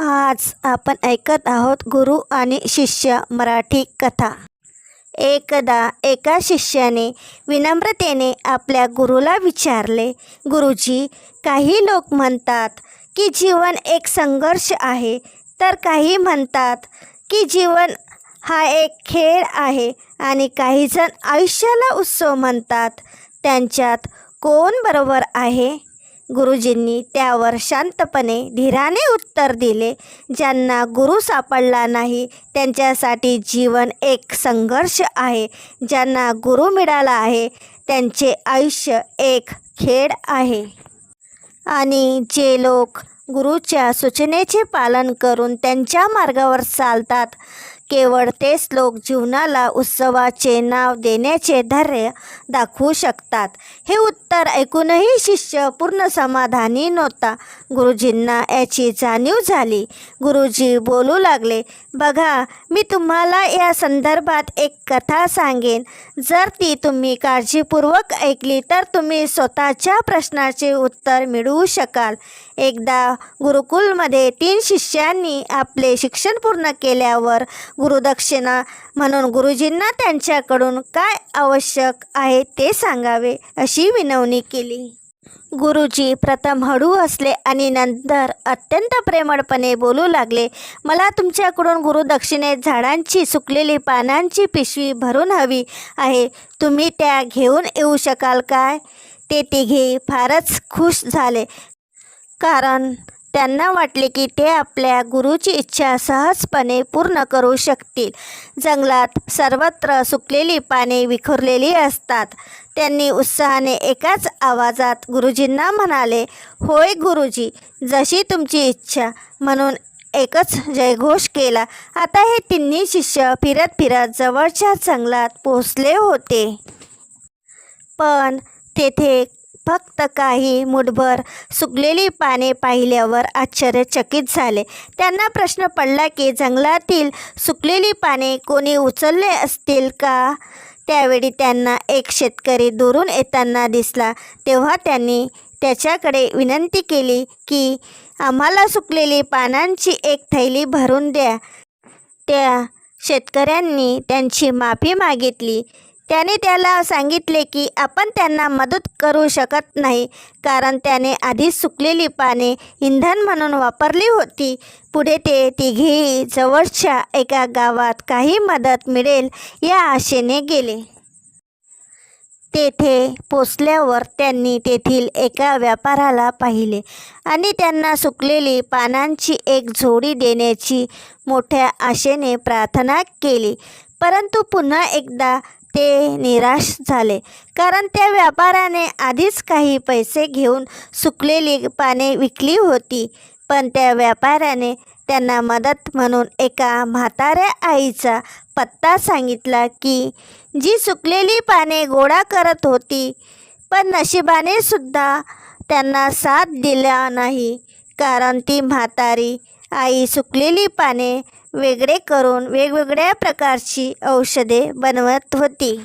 आज आपण ऐकत आहोत गुरु आणि शिष्य मराठी कथा. एकदा एका शिष्याने विनम्रतेने आपल्या गुरुला विचारले गुरुजी काही लोक म्हणतात की जीवन एक संघर्ष आहे तर काही म्हणतात की जीवन हा एक खेळ आहे आणि काहीजण आयुष्याला उत्सव म्हणतात. त्यांच्यात कोण बरोबर आहे? गुरुजींनी त्यावर शांतपणे धीराने उत्तर दिले. ज्यांना गुरु सापडला नाही त्यांच्यासाठी जीवन एक संघर्ष आहे. ज्यांना गुरु मिळाला आहे त्यांचे आयुष्य एक खेळ आहे. आणि जे लोक गुरुच्या सूचनेचे पालन करून त्यांच्या मार्गावर चालतात केवळ तेच लोक जीवनाला उत्सवाचे नाव देण्याचे धैर्य दाखवू शकतात. हे उत्तर ऐकूनही शिष्य पूर्ण समाधानी नव्हता. गुरुजींना याची जाणीव झाली. गुरुजी बोलू लागले बघा मी तुम्हाला या संदर्भात एक कथा सांगेन. जर ती तुम्ही काळजीपूर्वक ऐकली तर तुम्ही स्वतःच्या प्रश्नाचे उत्तर मिळवू शकाल. एकदा गुरुकुलमध्ये तीन शिष्यांनी आपले शिक्षण पूर्ण केल्यावर गुरुदक्षिणा म्हणून गुरुजींना त्यांच्याकडून काय आवश्यक आहे ते सांगावे अशी विनवणी केली. गुरुजी प्रथम हळू असले आणि नंतर अत्यंत प्रेमळपणे बोलू लागले मला तुमच्याकडून गुरुदक्षिणेत झाडांची सुकलेली पानांची पिशवी भरून हवी आहे. तुम्ही त्या घेऊन येऊ शकाल काय? ते तिघे फारच खुश झाले. कारण त्यांना वाटले की ते आपल्या गुरुची इच्छा सहजपणे पूर्ण करू शकतील. जंगलात सर्वत्र सुकलेली पाने विखुरलेली असतात. त्यांनी उत्साहाने एकाच आवाजात गुरुजींना म्हणाले होय गुरुजी जशी तुमची इच्छा म्हणून एकच जयघोष केला. आता हे तिन्ही शिष्य फिरत फिरत जवळच्या जंगलात पोहोचले होते. पण तेथे फक्त काही मुठभर सुकलेली पाने पाहिल्यावर आश्चर्यचकित झाले. त्यांना प्रश्न पडला की जंगलातील सुकलेली पाने कोणी उचलले असतील का? त्यावेळी त्यांना एक शेतकरी दुरून येताना दिसला. तेव्हा त्यांनी त्याच्याकडे विनंती केली की आम्हाला सुकलेली पानांची एक थैली भरून द्या. त्या शेतकऱ्यांनी त्यांची माफी मागितली. त्याने त्याला सांगितले की आपण त्यांना मदत करू शकत नाही कारण त्याने आधीच सुकलेली पाने इंधन म्हणून वापरली होती. पुढे ते तिघेही जवळच्या एका गावात काही मदत मिळेल या आशेने गेले. तेथे पोचल्यावर त्यांनी तेथील एका व्यापाराला पाहिले आणि त्यांना सुकलेली पानांची एक जोडी देण्याची मोठ्या आशेने प्रार्थना केली. परंतु पुन्हा एकदा ते निराश झाले. कारण त्या व्यापाऱ्याने आधीच काही पैसे घेऊन सुकलेली पाने विकली होती. पण त्या व्यापाऱ्याने त्यांना मदत म्हणून एका म्हाताऱ्या आईचा पत्ता सांगितला की जी सुकलेली पाने गोळा करत होती पण नशिबाने सुद्धा त्यांना साथ दिला नाही. कारण ती म्हातारी आई सुकलेली पाने वेगळे करून वेगवेगळ्या प्रकारची औषधे बनवत होती.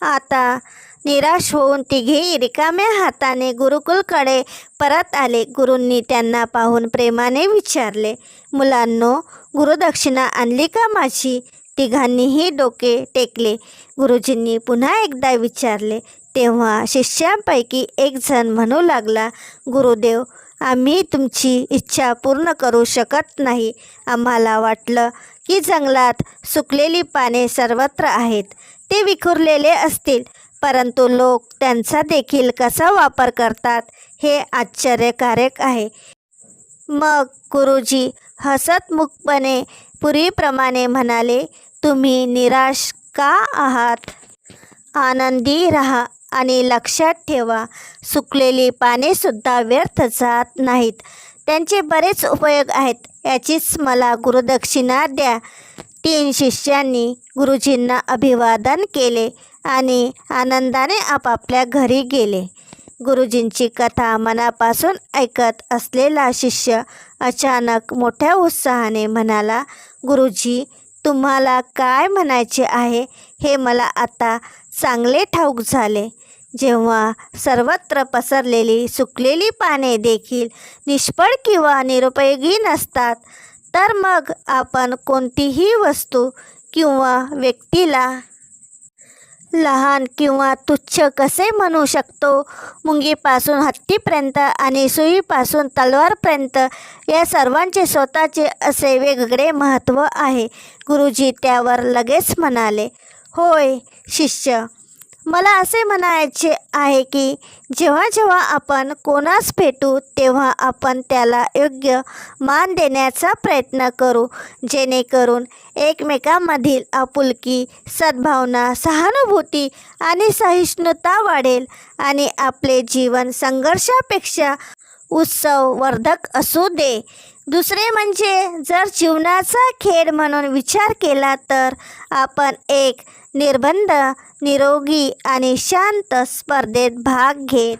आता निराश होऊन तिघेही रिकाम्या हाताने गुरुकुलकडे परत आले. गुरूंनी त्यांना पाहून प्रेमाने विचारले मुलांनो गुरुदक्षिणा आणली का माझी? तिघांनीही डोके टेकले. गुरुजींनी पुन्हा एकदा विचारले तेव्हा शिष्यांपैकी एक जण म्हणू लागला गुरुदेव आम्ही तुमची इच्छा पूर्ण करू शकत नाही. आम्हाला वाटलं की जंगलात सुकलेली पाने सर्वत्र आहेत. ते विखुरलेले असतील परंतु लोक त्यांचा देखील कसा वापर करतात हे आश्चर्यकारक आहे. मग गुरुजी हसतमुखपणे पूर्वीप्रमाणे म्हणाले तुम्ही निराश का आहात? आनंदी रहा. आणि लक्षात ठेवा सुकलेली पानेसुद्धा व्यर्थ जात नाहीत. त्यांचे बरेच उपयोग आहेत. याचीच मला गुरुदक्षिणा द्या. तीन शिष्यांनी गुरुजींना अभिवादन केले आणि आनंदाने आपापल्या घरी गेले. गुरुजींची कथा मनापासून ऐकत असलेला शिष्य अचानक मोठ्या उत्साहाने म्हणाला गुरुजी तुम्हाला काय म्हणायचे आहे हे मला आता चांगले ठाऊक झाले. जेव्हा सर्वत्र पसरलेली सुकलेली पाने देखील निष्फळ किंवा निरुपयोगी नसतात तर मग आपण कोणतीही वस्तू किंवा व्यक्तीला लहान किंवा तुच्छ कसे म्हणू शकतो? मुंगीपासून हत्तीपर्यंत आणि सुईपासून तलवारपर्यंत या सर्वांचे स्वतःचे असे वेगवेगळे महत्त्व आहे. गुरुजी त्यावर लगेच म्हणाले होय शिष्य! मला असे म्हणायचे आहे की जेव्हा जेव्हा आपण कोणास भेटू तेव्हा आपण त्याला योग्य मान देण्याचा प्रयत्न करू जेणेकरून एकमेकांमधील आपुलकी सद्भावना सहानुभूती आणि सहिष्णुता वाढेल आणि आपले जीवन संघर्षापेक्षा उत्सववर्धक असू दे. दुसरे म्हणजे जर जीवनाचा खेळ म्हणून विचार केला तर आपण एक निर्बंध निरोगी आणि शांत स्पर्धेत भाग घेत.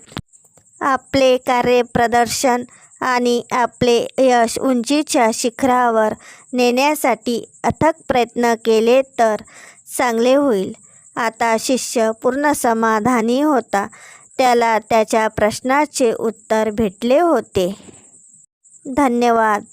आपले कार्यप्रदर्शन आणि आपले यश उंचीच्या शिखरावर नेण्यासाठी अथक प्रयत्न केले तर चांगले होईल. आता शिष्य पूर्ण समाधानी होता. त्याला त्याच्या प्रश्नाचे उत्तर भेटले होते. धन्यवाद.